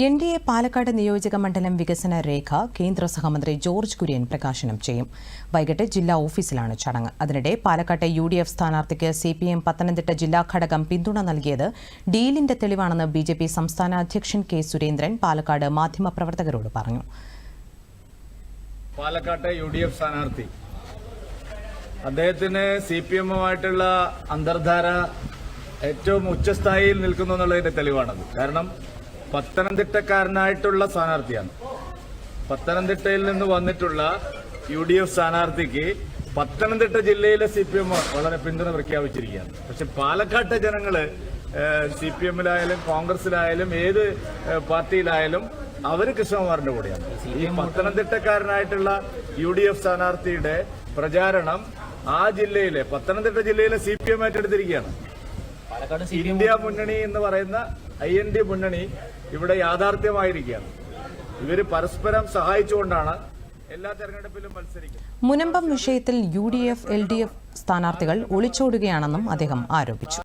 N D A Palakkad നിയോജക മണ്ഡലം വികസന രേഖ കേന്ദ്ര സഹമന്ത്രി ജോർജ് കുര്യൻ പ്രകാശനം ചെയ്യും. വൈകിട്ട് ജില്ലാ ഓഫീസിലാണ് ചടങ്ങ്. അതിനിടെ പാലക്കാട്ടെ യു ഡി എഫ് സ്ഥാനാർത്ഥിക്ക് സി പി എം പത്തനംതിട്ട ജില്ലാ ഘടകം പിന്തുണ നൽകിയത് ഡീലിന്റെ തെളിവാണെന്ന് ബി ജെ പി സംസ്ഥാന അധ്യക്ഷൻ കെ സുരേന്ദ്രൻ പാലക്കാട് മാധ്യമപ്രവർത്തകരോട് പറഞ്ഞു. പാലക്കാട്ടെ യു ഡി എഫ് സ്ഥാനാർത്ഥി അദ്ദേഹത്തിന് സി പി എമ്മുമായിട്ടുള്ള അന്തർധാര ഏറ്റവും ഉച്ചസ്ഥായിയിൽ നിൽക്കുന്നു എന്നുള്ളതിന്റെ തെളിവാണത്. കാരണം പത്തനംതിട്ടക്കാരനായിട്ടുള്ള സ്ഥാനാർത്ഥിയാണ്. പത്തനംതിട്ടയിൽ നിന്ന് വന്നിട്ടുള്ള യു ഡി എഫ് സ്ഥാനാർത്ഥിക്ക് പത്തനംതിട്ട ജില്ലയിലെ സി പി എം വളരെ പിന്തുണ പ്രഖ്യാപിച്ചിരിക്കുകയാണ്. പക്ഷെ പാലക്കാട്ടെ ജനങ്ങൾ സി പി എമ്മിലായാലും കോൺഗ്രസിലായാലും ഏത് പാർട്ടിയിലായാലും അവർ കൃഷ്ണകുമാറിന്റെ കൂടെയാണ്. ഈ പത്തനംതിട്ടക്കാരനായിട്ടുള്ള യു ഡി എഫ് സ്ഥാനാർത്ഥിയുടെ പ്രചാരണം ആ ജില്ലയിലെ പത്തനംതിട്ട ജില്ലയിലെ സി പി എം ഏറ്റെടുത്തിരിക്കുകയാണ്. ഇന്ത്യ മുന്നണി എന്ന് പറയുന്ന ഐ എൻ ഡി മുന്നണി ഇവിടെ യാഥാർത്ഥ്യമായിരിക്കുകയാണ്. ഇവർ പരസ്പരം സഹായിച്ചുകൊണ്ടാണ് എല്ലാ തെരഞ്ഞെടുപ്പിലും മത്സരിക്കുന്നത്. മുനമ്പം വിഷയത്തിൽ U D F L D F സ്ഥാനാർത്ഥികൾ ഒളിച്ചോടുകയാണെന്നും അദ്ദേഹം ആരോപിച്ചു.